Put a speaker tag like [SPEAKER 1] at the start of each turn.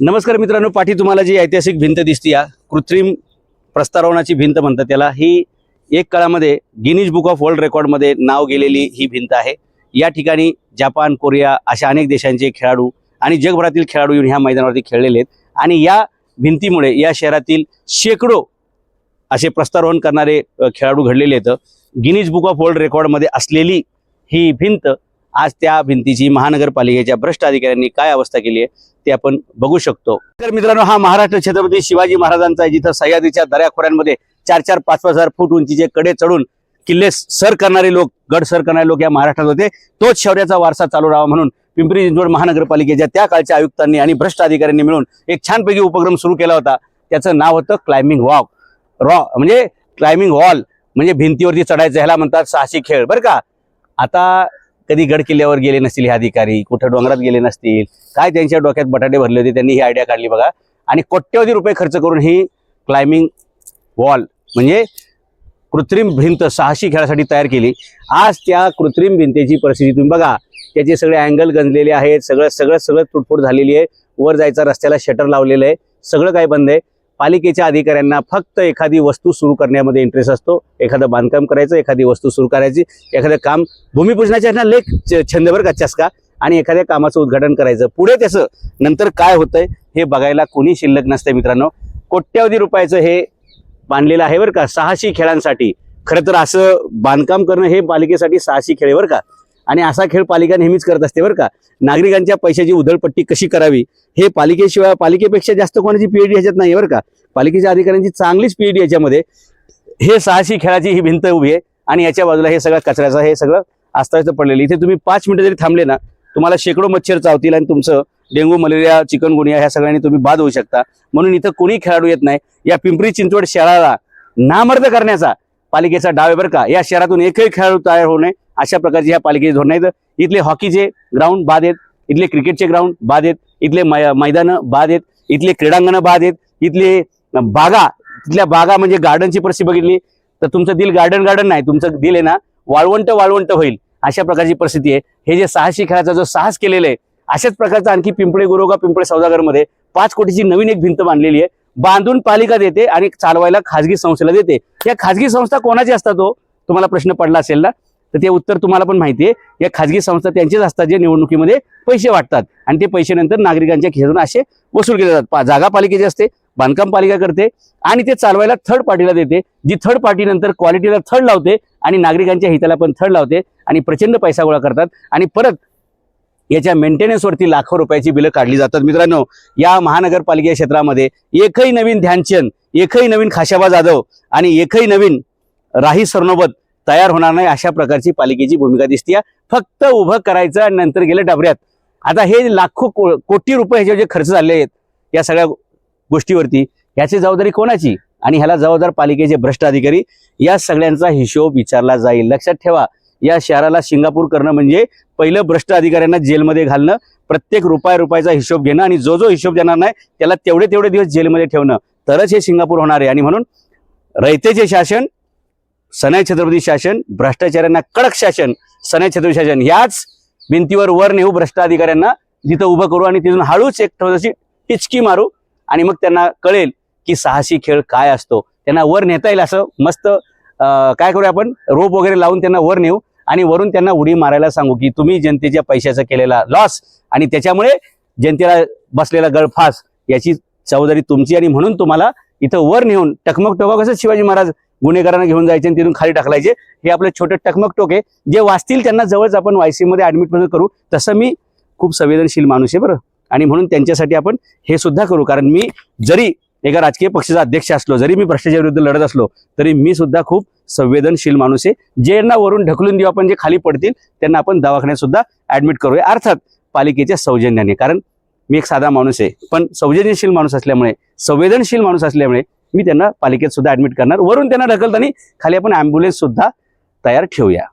[SPEAKER 1] नमस्कार मित्रांनो पाठी तुम्हाला जी ऐतिहासिक भिंत दिसते या कृत्रिम प्रस्तारवणाची भिंत म्हणतात त्याला. ही एक काळामध्ये गिनीज बुक ऑफ वर्ल्ड रेकॉर्डमध्ये नाव गेलेली ही भिंत आहे. या ठिकाणी जपान कोरिया अशा अनेक देशांचे खेळाडू आणि जगभरातील खेळाडू येऊन ह्या मैदानावरती खेळलेले आहेत. आणि या भिंतीमुळे या शहरातील शेकडो असे प्रस्तारोहण करणारे खेळाडू घडलेले आहेत. गिनीज बुक ऑफ वर्ल्ड रेकॉर्डमध्ये असलेली ही भिंत आज त्या भिंतीची महानगरपालिकेच्या भ्रष्ट अधिकाऱ्यांनी काय अवस्था केली आहे ते आपण बघू शकतो. तर मित्रांनो हा महाराष्ट्र छत्रपती शिवाजी महाराजांचा आहे जिथं सह्याद्रीच्या दऱ्याखोऱ्यांमध्ये चार चार पाच पाच हजार फूट उंचीचे कडे चढून किल्ले सर करणारे लोक गड सर करणारे लोक या महाराष्ट्रात होते. तोच शौर्याचा वारसा चालू राहावा म्हणून पिंपरी चिंचवड महानगरपालिकेच्या त्या काळच्या आयुक्तांनी आणि भ्रष्ट अधिकाऱ्यांनी मिळून एक छानपैकी उपक्रम सुरू केला होता. त्याचं नाव होतं क्लाइम्बिंग वॉक रॉ म्हणजे क्लाइम्बिंग वॉल म्हणजे भिंतीवरती चढायचं ह्याला म्हणतात साहसी खेळ. बरं का? आता कधी गड किल्ल्यावर गेले नसतील हे अधिकारी कुठं डोंगरात गेले नसतील काय त्यांच्या डोक्यात बटाटे भरले होते त्यांनी ही आयडिया काढली बघा. आणि कोट्यवधी रुपये खर्च करून ही क्लाइम्बिंग वॉल म्हणजे कृत्रिम भिंत साहसी खेळासाठी तयार केली. आज त्या कृत्रिम भिंतेची परिस्थिती तुम्ही बघा त्याचे सगळे अँगल गंजलेले आहेत सगळं सगळं सगळं तुटफूट झालेली आहे. वर जायचा रस्त्याला शटर लावलेलं आहे. सगळं काय बंद आहे? पालिकेच्या अधिकाऱ्यांना फक्त एखादी वस्तू सुरू करण्यामध्ये इंटरेस्ट असतो. एखादं बांधकाम करायचं एखादी वस्तू सुरू करायची एखादं काम भूमिपूजनाच्या ना लेख छ- छंद बरं का चस्का. आणि एखाद्या कामाचं उद्घाटन करायचं. पुढे त्याचं नंतर काय होतंय हे बघायला कोणी शिल्लक नसतंय मित्रांनो. कोट्यावधी रुपयाचं हे बांधलेलं आहे बरं का. सहाशे खेळांसाठी. खरं तर असं बांधकाम करणं हे पालिकेसाठी सहाशे खेळ बरं का. आणि असा खेळ पालिका नेहमीच करत असते बरं का. नागरिकांच्या पैशाची उधळपट्टी कशी करावी? हे पालिकेशिवाय पालिकेपेक्षा जास्त कोणाची पीएडी ह्याच्यात नाही बरं का. पालिकेच्या अधिकाऱ्यांची चांगलीच पीएडी याच्यामध्ये. हे साहसी खेळाची ही भिंत उभी आहे आणि याच्या बाजूला हे सगळं कचऱ्याचं हे सगळं अस्ताव्यस्त पडलेलं इथे तुम्ही पाच मिनिटं जरी थांबले ना तुम्हाला शेकडो मच्छर चावतील आणि तुमचं डेंग्यू मलेरिया चिकनगुनिया ह्या सगळ्यांनी तुम्ही बाद होऊ शकता. म्हणून इथं कोणी खेळाडू येत नाही. या पिंपरी चिंचवड शहराला नामर्द करण्याचा पालिकेचा डाव आहे बरं का. या शहरातून एकही खेळाडू तयार होऊ नये. अशा प्रकारची ह्या पालिकेची धोरण आहेत. इथले हॉकीचे ग्राउंड बाद आहेत इथले क्रिकेटचे ग्राउंड बाद आहेत इथले मै मैदानं बाद आहेत इथले क्रीडांगणं बाद आहेत इथले बागा तिथल्या बागा म्हणजे गार्डनची परिस्थिती बघितली तर तुमचं दिल गार्डन गार्डन नाही तुमचं दिल आहे ना वाळवंट वाळवंट होईल अशा प्रकारची परिस्थिती आहे. हे जे साहसी खेळाचा जो साहस केलेलं आहे अशाच प्रकारचा आणखी पिंपळे गुरोगा पिंपळे सौदागरमध्ये पाच कोटीची नवीन एक भिंत बांधलेली आहे. बांधून पालिका देते आणि चालवायला खाजगी संस्थेला देते. या खाजगी संस्था कोणाची असतात तो तुम्हाला प्रश्न पडला असेल ना? तर ते उत्तर तुम्हाला पण माहिती आहे. या खाजगी संस्था त्यांचेच असतात जे निवडणुकीमध्ये पैसे वाटतात. आणि ते पैसे नंतर नागरिकांच्या खिशातून असे वसूल केले जातात. पा- जागा पालिकेची असते बांधकाम पालिका करते आणि ते चालवायला थर्ड पार्टीला देते जी थर्ड पार्टी नंतर क्वालिटीला थर्ड लावते आणि नागरिकांच्या हिताला पण थर्ड लावते आणि प्रचंड पैसा गोळा करतात. आणि परत याच्या मेंटेनन्सवरती लाखो रुपयाची बिलं काढली जातात. मित्रांनो या महानगरपालिका क्षेत्रामध्ये एकही नवीन ध्यानचंद एकही नवीन खाशाबा जाधव आणि एकही नवीन राही सरनोबत तयार होणार नाही अशा प्रकारची पालिकेची भूमिका दिसते फक्त उभं करायचं आणि नंतर गेलं डबऱ्यात. आता हे लाखो को- कोटी रुपये ह्याचे जे खर्च झाले आहेत या सगळ्या गोष्टीवरती याची जबाबदारी कोणाची? आणि ह्याला जबाबदार पालिकेचे भ्रष्ट अधिकारी या सगळ्यांचा हिशोब विचारला जाईल. लक्षात ठेवा या शहराला सिंगापूर करणं म्हणजे पहिलं भ्रष्ट अधिकाऱ्यांना जेलमध्ये घालणं प्रत्येक रुपया रुपयाचा हिशोब घेणं आणि जो जो हिशोब देणार नाही त्याला तेवढे तेवढे दिवस जेलमध्ये ठेवणं. तरच हे सिंगापूर होणार आहे. आणि म्हणून रयतेचे शासन सनय छत्रपती शासन भ्रष्टाचाऱ्यांना कडक शासन सनय छत्रपती शासन. याच भिंतीवर वर नेऊ भ्रष्ट अधिकाऱ्यांना तिथं उभं करू आणि तिथून हळूच एक थोडीशी टिचकी मारू आणि मग त्यांना कळेल की साहसी खेळ काय असतो. त्यांना वर नेता येईल असं मस्त काय करूया आपण? रोप वगैरे लावून त्यांना वर नेऊ आणि वरून त्यांना उडी मारायला सांगू की तुम्ही जनतेच्या पैशाचा केलेला लॉस आणि त्याच्यामुळे जनतेला बसलेला गळफास याची जबाबदारी तुमची आणि म्हणून तुम्हाला इथं वर नेऊन टकमक टोका कसं शिवाजी महाराज गुन्हेगारांना घेऊन जायचे आणि तिथून खाली टाकलायचे. हे आपले छोटे टकमक टोके आहे. जे वाचतील त्यांना जवळच आपण वाय सीमध्ये ॲडमिट पण करू. तसं मी खूप संवेदनशील माणूस आहे बरं. आणि म्हणून त्यांच्यासाठी आपण हे सुद्धा करू. कारण मी जरी एका राजकीय पक्षाचा अध्यक्ष असलो जरी मी भ्रष्टाचाराविरुद्ध लढत असलो तरी मी सुद्धा खूप संवेदनशील माणूस आहे. ज्यांना वरून ढकलून देऊ आपण जे खाली पडतील त्यांना आपण दवाखान्यात सुद्धा ऍडमिट करूया. अर्थात पालिकेच्या सौजन्याने. कारण मी एक साधा माणूस आहे. पण संवेदनशील माणूस असल्यामुळे संवेदनशील माणूस असल्यामुळे मी त्यांना पालिकेत सुद्धा ऍडमिट करणार. वरून त्यांना ढकलताना खाली आपण अँब्युलन्स सुद्धा तयार ठेवूया.